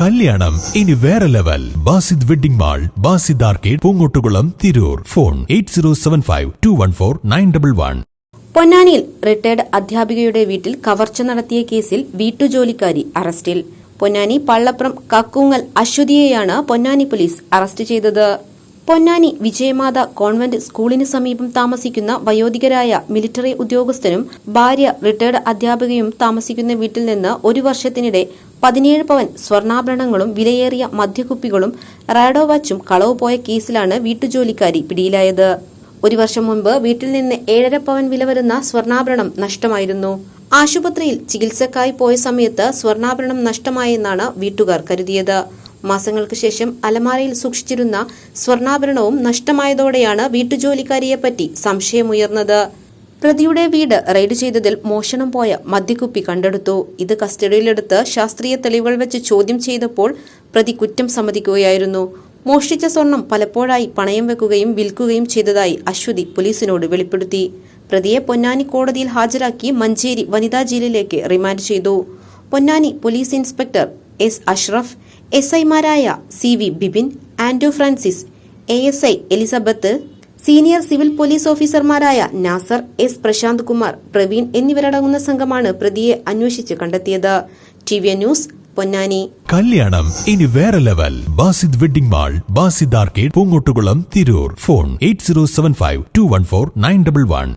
കല്യാണം. ഇനി വേറെ level. Basid wedding mall Basid arcade Poongottukulam Tirur. Phone eight zero seven five two one four nine double one. പൊന്നാനിയിൽ retired അധ്യാപികയുടെ വീട്ടിൽ കവർച്ച നടത്തിയ കേസിൽ വീട്ടുജോലിക്കാരി അറസ്റ്റിൽ. പൊന്നാനി പള്ളപ്രം കക്കൂങ്ങൽ അശ്വതിയെയാണ് പൊന്നാനി പോലീസ് അറസ്റ്റ് ചെയ്തത്. പൊന്നാനി വിജയമാത കോൺവെന്റ് സ്കൂളിന് സമീപം താമസിക്കുന്ന വയോധികരായ മിലിറ്ററി ഉദ്യോഗസ്ഥനും ഭാര്യ റിട്ടയർഡ് അധ്യാപികയും താമസിക്കുന്ന വീട്ടിൽ നിന്ന് ഒരു വർഷത്തിനിടെ പതിനേഴ് പവൻ സ്വർണാഭരണങ്ങളും വിലയേറിയ മദ്യക്കുപ്പികളും റാഡോ വാച്ചും കളവ് പോയ കേസിലാണ് വീട്ടുജോലിക്കാരി പിടിയിലായത്. ഒരു വർഷം മുൻപ് വീട്ടിൽ നിന്ന് ഏഴര പവൻ വില വരുന്ന സ്വർണാഭരണം നഷ്ടമായിരുന്നു. ആശുപത്രിയിൽ ചികിത്സക്കായി പോയ സമയത്ത് സ്വർണാഭരണം നഷ്ടമായെന്നാണ് വീട്ടുകാർ കരുതിയത്. മാസങ്ങൾക്ക് ശേഷം അലമാരയിൽ സൂക്ഷിച്ചിരുന്ന സ്വർണാഭരണവും നഷ്ടമായതോടെയാണ് വീട്ടുജോലിക്കാരിയെപ്പറ്റി സംശയമുയർന്നത്. പ്രതിയുടെ വീട് റെയ്ഡ് ചെയ്തതിൽ മോഷണം പോയ മദ്യക്കുപ്പി കണ്ടെടുത്തു. ഇത് കസ്റ്റഡിയിലെടുത്ത് ശാസ്ത്രീയ തെളിവുകൾ വെച്ച് ചോദ്യം ചെയ്തപ്പോൾ പ്രതി കുറ്റം സമ്മതിക്കുകയായിരുന്നു. മോഷ്ടിച്ച സ്വർണം പലപ്പോഴായി പണയം വെക്കുകയും വിൽക്കുകയും ചെയ്തതായി അശ്വതി പോലീസിനോട് വെളിപ്പെടുത്തി. പ്രതിയെ പൊന്നാനി കോടതിയിൽ ഹാജരാക്കി മഞ്ചേരി വനിതാ ജയിലിലേക്ക് റിമാൻഡ് ചെയ്തു. Ponnani police inspector S Ashraf S ഐമാരായ C V Bibin Ando Francis A S I Elizabeth senior civil police ഓഫീസർമാരായ നാസർ എസ് പ്രശാന്ത് കുമാർ പ്രവീൺ എന്നിവരടങ്ങുന്ന സംഘമാണ് പ്രതിയെ അന്വേഷിച്ച് കണ്ടെത്തിയത്. T V news Ponnani. കല്യാണം ഇനി വേറെ level. Basid wedding mall Basid arcade Poongottukulam Tirur. Phone eight zero seven five two one four nine double one.